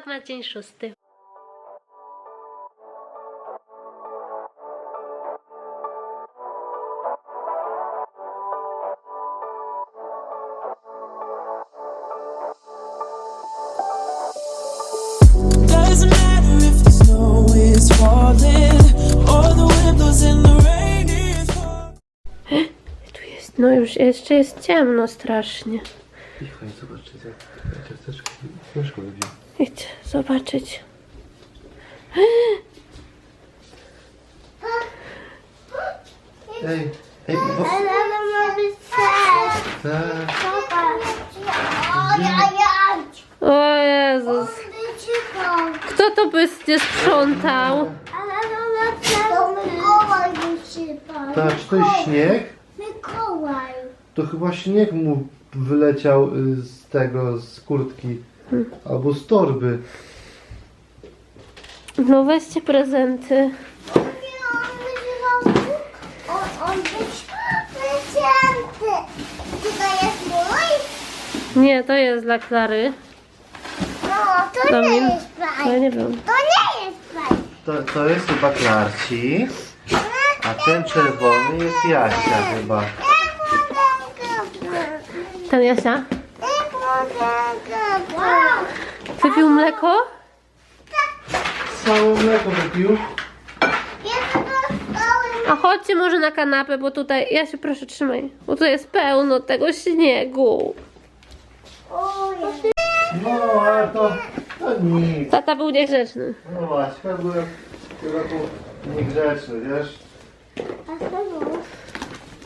vlog na dzień szósty. Doesn't matter if the snow is falling or the wind blows and the rain is pouring. Tu jest, no już jeszcze jest ciemno strasznie. I chodź, zobacz, czy za ciasteczko ciężko lubię. Idź zobaczyć. Ej, ej, bo... Tak. O Jezus. Kto to będzie sprzątał? Tak, czy to jest śnieg? Mikołaj. To chyba śnieg mu wyleciał y, z tego, z kurtki. Albo z torby. No weźcie prezenty. Nie, to jest mój? Nie, to jest dla Klary. No, to Dla nie mnie? jest Ja fajne. nie wiem. To nie jest fajne. To, to jest chyba Klarci. A ten czerwony jest Jasia chyba. Ten Jasia? Wypił mleko? Całe mleko wypił. A chodźcie może na kanapę, bo tutaj... Jasiu, proszę, trzymaj. Bo tu jest pełno tego śniegu. No, ale to, to nic. Tata był niegrzeczny. No właśnie, ja byłem chyba tu niegrzeczny, wiesz?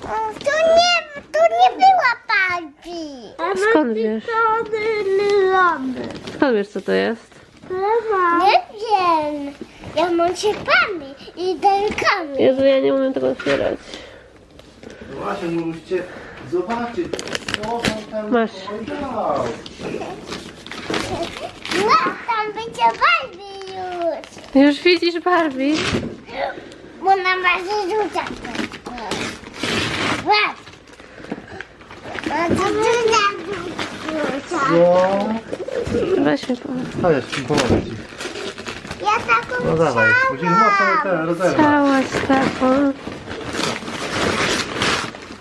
To nie, to nie była Barbie. Skąd wiesz? Skąd wiesz, co to jest? Nie wiem. Ja mam ciepami i rękami. Jezu, ja nie umiem tego otwierać. No właśnie, musicie zobaczyć, co on tam Masz. powiedział. No, tam będzie Barbie już. Już widzisz Barbie? Bo ona ma rzucać. Łap. To. Co? Weź mnie pomóc. Chodź, pomogę ci. Ja taką No dawaj, musisz mocno ten rozebrać. Całaś taką.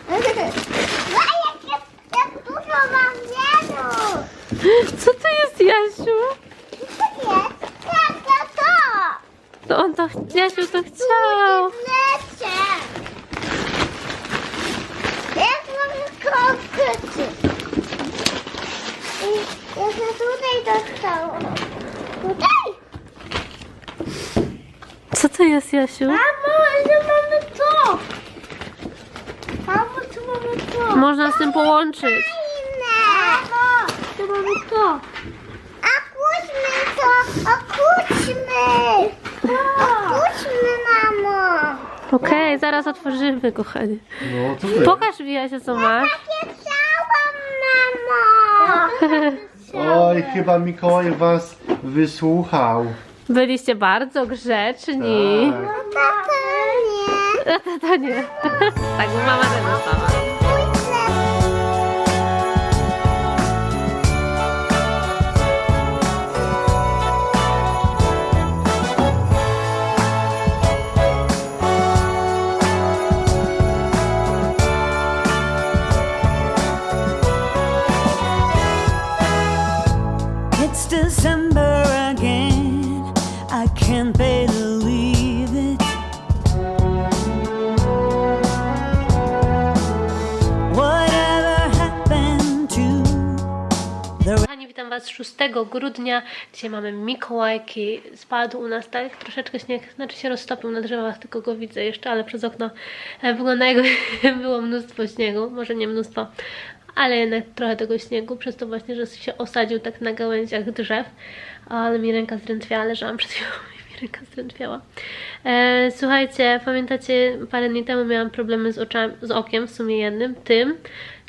A jak, jak, jak dużo mam wielu. Co to jest, Jasiu? Co to jest? Tak, to to. To on to, ch- Jasiu to chciał. Jak mam krokiety. I ja się tutaj dostałam. Tutaj. Co to jest, Jasiu? Mamo, ale mamy to. Mamo, tu mamy to. Można z tym połączyć. Mamo, tu mamy to. A kłóćmy to, a kłóćmy. A kłóćmy, mamo. Okej, zaraz otworzymy, kochanie. No, co jest? Pokaż mi, Jasia, co masz. Takie chciałam, mamo. Oj, chyba Mikołaj was wysłuchał. Byliście bardzo grzeczni. Tak. No tata nie. A tata nie. Tak, bo mama też dostała. 6 grudnia. Dzisiaj mamy Mikołajki. Spadł u nas tak troszeczkę śnieg, znaczy się roztopił na drzewach, tylko go widzę jeszcze, ale przez okno e, wygląda jakby było mnóstwo śniegu. Może nie mnóstwo, ale jednak trochę tego śniegu, przez to właśnie, że się osadził tak na gałęziach drzew. Ale mi ręka zdrętwiała, leżałam przed chwilą ręka zdrętwiała. E, słuchajcie, pamiętacie, parę dni temu miałam problemy z, oczami, z okiem, w sumie jednym, tym.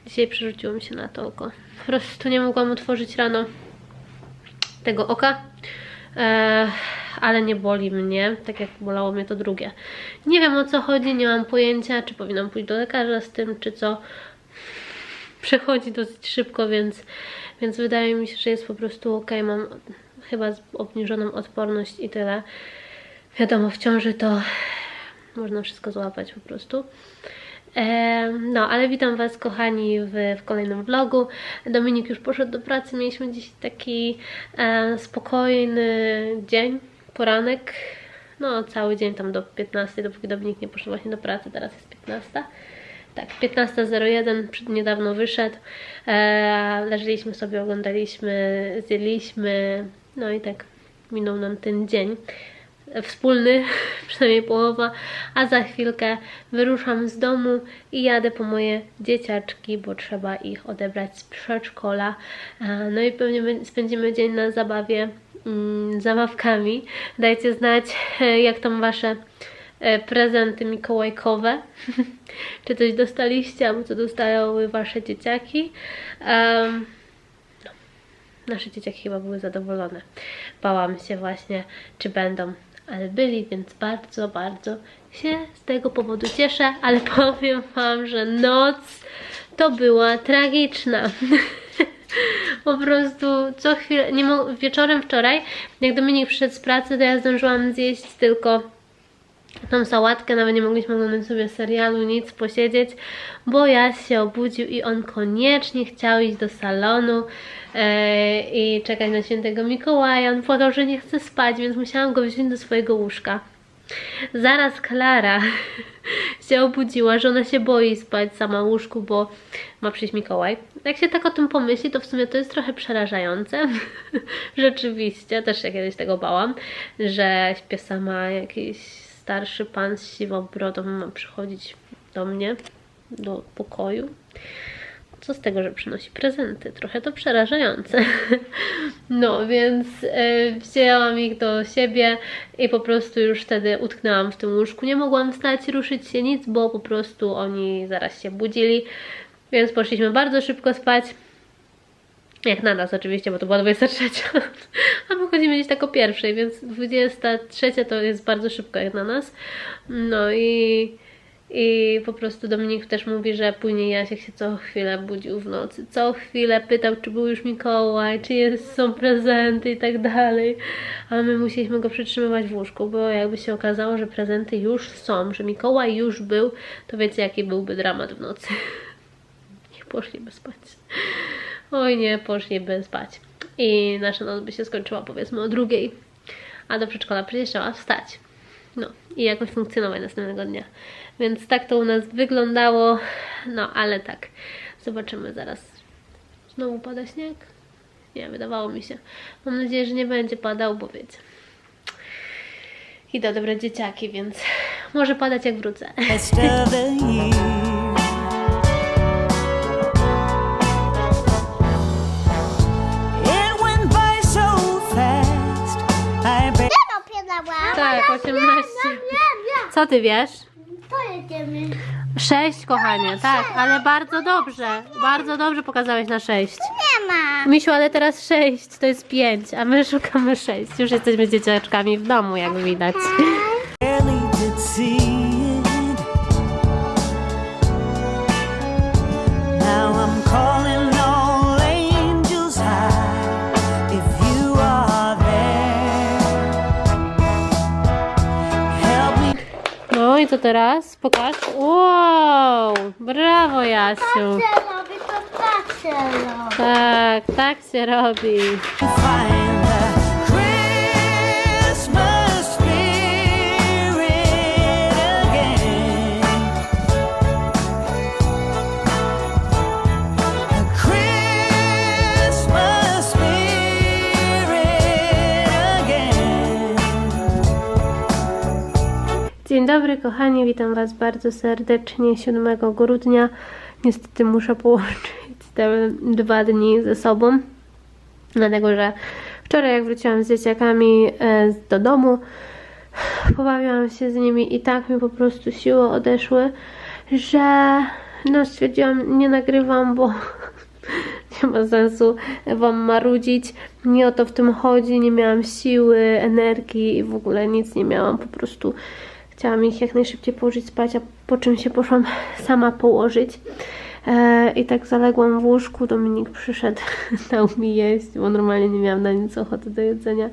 Dzisiaj przerzuciło mi się na to oko. Po prostu nie mogłam otworzyć rano tego oka. E, ale nie boli mnie, tak jak bolało mnie to drugie. Nie wiem o co chodzi, nie mam pojęcia, czy powinnam pójść do lekarza z tym, czy co. Przechodzi dosyć szybko, więc, więc wydaje mi się, że jest po prostu ok. Mam chyba obniżoną odporność i tyle. Wiadomo, w ciąży to można wszystko złapać po prostu. No, ale witam Was, kochani, w, w kolejnym vlogu. Dominik już poszedł do pracy. Mieliśmy dziś taki e, spokojny dzień, poranek. No, cały dzień tam do 15, dopóki Dominik nie poszedł właśnie do pracy. Teraz jest 15. Tak, 15.01, przed niedawno wyszedł. E, sobie, oglądaliśmy, zjedliśmy. No i tak minął nam ten dzień wspólny, przynajmniej połowa, a za chwilkę wyruszam z domu i jadę po moje dzieciaczki, bo trzeba ich odebrać z przedszkola. E, No i pewnie spędzimy dzień na zabawie mm, zabawkami. Dajcie znać, e, jak tam wasze e, prezenty mikołajkowe. Czy coś dostaliście, albo co dostały wasze dzieciaki. Em, nasze dzieciaki chyba były zadowolone. Bałam się właśnie, czy będą, byli, więc bardzo, bardzo się z tego powodu cieszę, ale powiem Wam, że noc to była tragiczna. po prostu co chwilę, nie wieczorem wczoraj, jak Dominik przyszedł z pracy, to ja zdążyłam zjeść tylko tą sałatkę, nawet nie mogliśmy oglądać sobie serialu, nic, posiedzieć, bo Jaś się obudził i on koniecznie chciał iść do salonu e, i czekać na świętego Mikołaja. On płakał, że nie chce spać, więc musiałam go wziąć do swojego łóżka. Zaraz Klara się obudziła, że ona się boi spać sama w łóżku, bo ma przyjść Mikołaj. Jak się tak o tym pomyśli, to w sumie to jest trochę przerażające. Rzeczywiście, też się kiedyś tego bałam, że śpię sama jakiś starszy pan z siwą brodą ma przychodzić do mnie, do pokoju. Co z tego, że przynosi prezenty? Trochę to przerażające. No, więc e, wzięłam ich do siebie i po prostu już wtedy utknęłam w tym łóżku. Nie mogłam wstać, ruszyć się nic, bo po prostu oni zaraz się budzili. Więc poszliśmy bardzo szybko spać. Jak na nas oczywiście, bo to była 23. A my chodzimy gdzieś tak o pierwszej, więc 23 to jest bardzo szybko jak na nas. No i, i po prostu Dominik też mówi, że później Jasiek się co chwilę budził w nocy. Co chwilę pytał, czy był już Mikołaj, czy jest, są prezenty i tak dalej. A my musieliśmy go przytrzymywać w łóżku, bo jakby się okazało, że prezenty już są, że Mikołaj już był, to wiecie jaki byłby dramat w nocy. Nie poszliby spać. Oj nie, poszliby spać. I nasza noc by się skończyła powiedzmy o drugiej. A do przedszkola przecież trzeba wstać. No i jakoś funkcjonować następnego dnia. Więc tak to u nas wyglądało. No ale tak. Zobaczymy zaraz. Znowu pada śnieg? Nie, wydawało mi się. Mam nadzieję, że nie będzie padał, bo wiecie. Idę odebrać dzieciaki, więc może padać jak wrócę. Co ty wiesz? To jedziemy. Sześć, kochanie, tak, ale bardzo dobrze. Bardzo dobrze pokazałeś na sześć. Nie ma. Misiu, ale teraz sześć, to jest pięć, a my szukamy sześć. Już jesteśmy dzieciaczkami w domu, jak widać. I co teraz? Pokaż. Wow, brawo Jasiu. się robi, to tak się robi. Tak, tak się robi. Dobry kochani, witam Was bardzo serdecznie 7 grudnia. Niestety muszę połączyć te dwa dni ze sobą, dlatego że wczoraj jak wróciłam z dzieciakami e, do domu, pobawiłam się z nimi i tak mi po prostu siły odeszły, że no stwierdziłam nie nagrywam, bo nie ma sensu Wam marudzić. Nie o to w tym chodzi, nie miałam siły, energii i w ogóle nic nie miałam, po prostu chciałam ich jak najszybciej położyć spać, a po czym się poszłam sama położyć. E, I tak zaległam w łóżku, Dominik przyszedł, dał mi jeść, bo normalnie nie miałam na nic ochoty do jedzenia.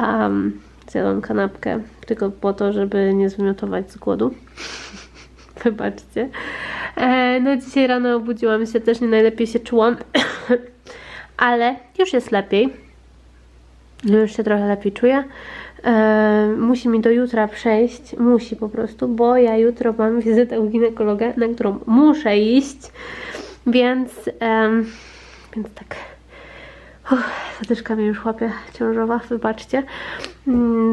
Um, zjadłam kanapkę tylko po to, żeby nie zwymiotować z głodu. Wybaczcie. E, no dzisiaj rano obudziłam się, też nie najlepiej się czułam, ale już jest lepiej. Już się trochę lepiej czuję. E, musi mi do jutra przejść, musi po prostu, bo ja jutro mam wizytę u ginekologa, na którą muszę iść, więc, em, więc tak. Uff, zatyczka mnie już łapie ciążowa, wybaczcie.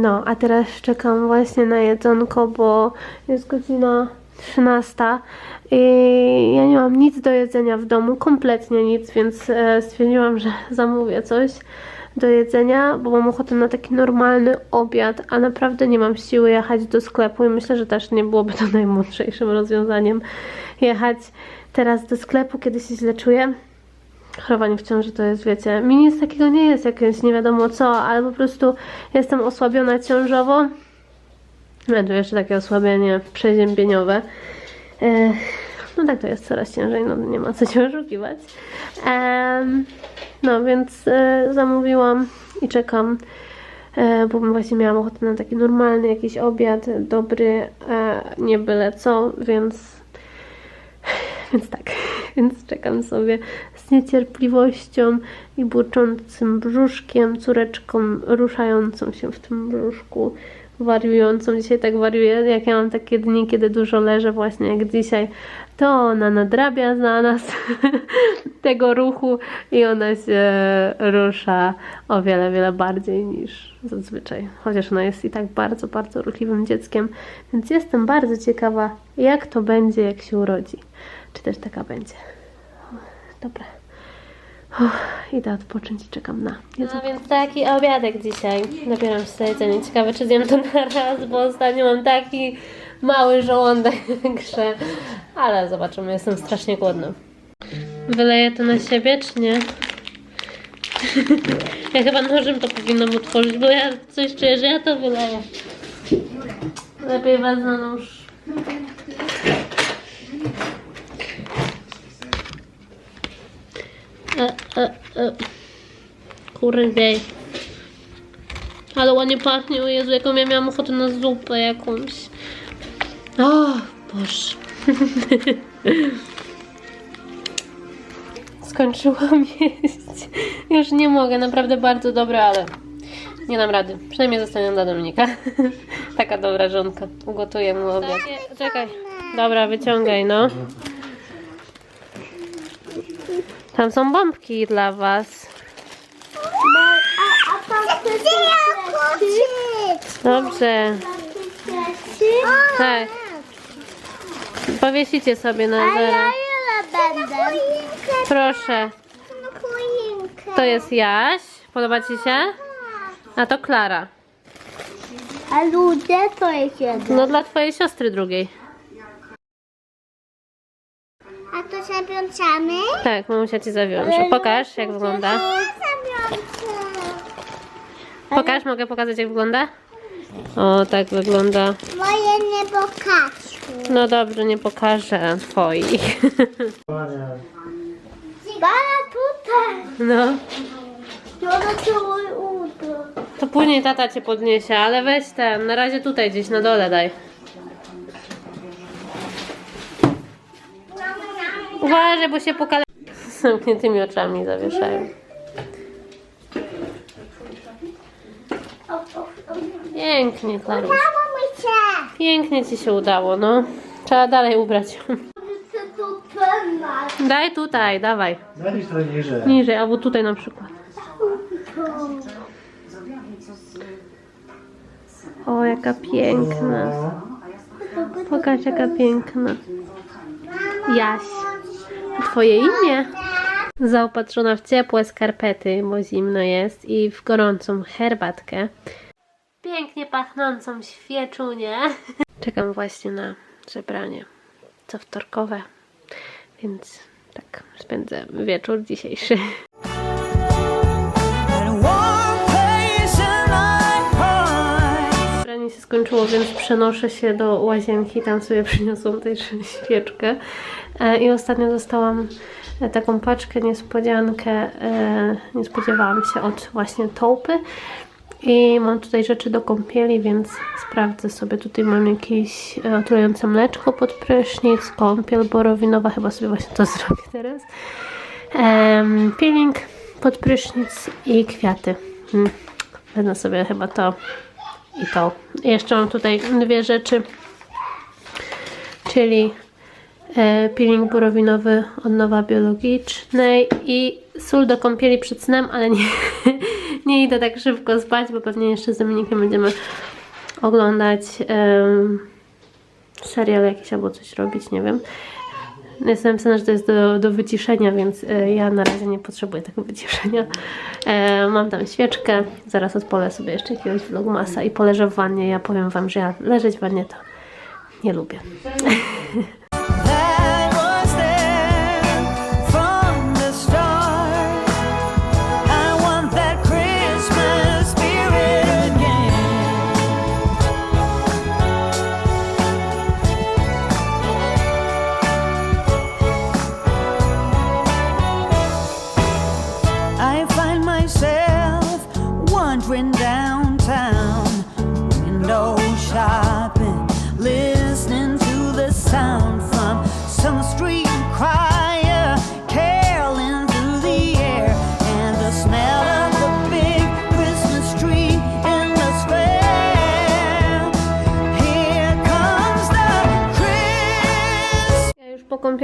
No, a teraz czekam właśnie na jedzonko, bo jest godzina 13 i ja nie mam nic do jedzenia w domu, kompletnie nic, więc e, stwierdziłam, że zamówię coś do jedzenia, bo mam ochotę na taki normalny obiad, a naprawdę nie mam siły jechać do sklepu i myślę, że też nie byłoby to najmądrzejszym rozwiązaniem jechać teraz do sklepu, kiedy się źle czuję. Chorowanie w ciąży to jest, wiecie, mi nic takiego nie jest jakieś nie wiadomo co, ale po prostu jestem osłabiona ciążowo. No tu jeszcze takie osłabienie przeziębieniowe. No tak to jest coraz ciężej, no nie ma co się oszukiwać. Em, no więc e, zamówiłam i czekam, e, bo właśnie miałam ochotę na taki normalny jakiś obiad, dobry, e, nie byle co, więc więc tak, więc czekam sobie z niecierpliwością i burczącym brzuszkiem, córeczką ruszającą się w tym brzuszku, wariującą. Dzisiaj tak wariuję, jak ja mam takie dni, kiedy dużo leżę, właśnie jak dzisiaj, to ona nadrabia za nas tego ruchu i ona się rusza o wiele, wiele bardziej niż zazwyczaj. Chociaż ona jest i tak bardzo, bardzo ruchliwym dzieckiem, więc jestem bardzo ciekawa, jak to będzie, jak się urodzi. Czy też taka będzie. Dobra. Idę odpocząć i czekam na. No więc taki obiadek dzisiaj. Nabieram się jedzenie. Ciekawe, czy zjem to na raz, bo ostatnio mam taki mały żołądek, że... Ale zobaczymy, jestem strasznie głodna. Wyleję to na siebie, czy nie? ja chyba nożem to powinnam otworzyć, bo ja coś czuję, że ja to wyleję. Lepiej wezmę nóż. E, e, e. Kurwiej. Ale ładnie pachnie, o Jezu, jaką ja miałam ochotę na zupę jakąś. O, Boże. Skończyłam jeść. Już nie mogę, naprawdę bardzo dobre, ale nie dam rady. Przynajmniej zostanie dla Dominika. Taka dobra żonka. Ugotuję mu obiad. Czekaj. Dobra, wyciągaj, no. Tam są bombki dla was. A, a pan chce Dobrze. Tak. Powiesicie sobie na A ja zero. ile będę? Proszę. To jest Jaś. Podoba ci się? A to Klara. A ludzie to jest jeden. No dla twojej siostry drugiej. A to zawiązamy? Tak, mamusia ci zawiąże. Pokaż jak wygląda. Pokaż, mogę pokazać jak wygląda? O, tak wygląda. Moje nie pokażą. No dobrze, nie pokażę twoich. Bala tutaj. No, to później tata cię podniesie, ale weź ten, na razie tutaj gdzieś na dole daj. Uważaj, bo się pokale... Z zamkniętymi oczami zawieszają. Pięknie, Klaruś. Pięknie ci się udało, no. Trzeba dalej ubrać. Daj tutaj, dawaj. Trochę niżej. Niżej, albo tutaj na przykład. O, jaka piękna. Pokaż, jaka piękna. Jaś. Twoje imię? Zaopatrzona w ciepłe skarpety, bo zimno jest, i w gorącą herbatkę. Pięknie pachnącą świeczunię. Czekam właśnie na zebranie co wtorkowe, więc tak spędzę wieczór dzisiejszy. Skończyło, więc przenoszę się do łazienki. Tam sobie przyniosłam tej świeczkę. E, I ostatnio dostałam e, taką paczkę, niespodziankę. E, nie spodziewałam się od właśnie Taupy. I mam tutaj rzeczy do kąpieli, więc sprawdzę sobie. Tutaj mam jakieś otulające mleczko pod prysznic, kąpiel borowinowa, chyba sobie właśnie to zrobię teraz. Em, peeling pod prysznic i kwiaty. Hmm. Wezmę sobie chyba to i to. Jeszcze mam tutaj dwie rzeczy, czyli e, peeling borowinowy od Nowa Biologicznej i sól do kąpieli przed snem, ale nie, nie idę tak szybko spać, bo pewnie jeszcze z Dominikiem będziemy oglądać em, serial jakiś albo coś robić, nie wiem. Jest napisane, że to jest do, do wyciszenia, więc e, ja na razie nie potrzebuję tego wyciszenia. E, mam tam świeczkę, zaraz odpolę sobie jeszcze jakiegoś vlogmasa i poleżę w wannie. Ja powiem Wam, że ja leżeć w wannie to nie lubię.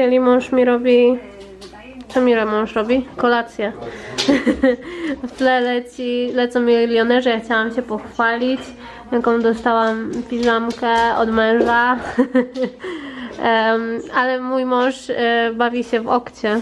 kąpieli mąż mi robi... Co mi mąż robi? Kolację. w tle leci, lecą milionerzy, ja chciałam się pochwalić, jaką dostałam piżamkę od męża. Ale mój mąż e, bawi się w okcie.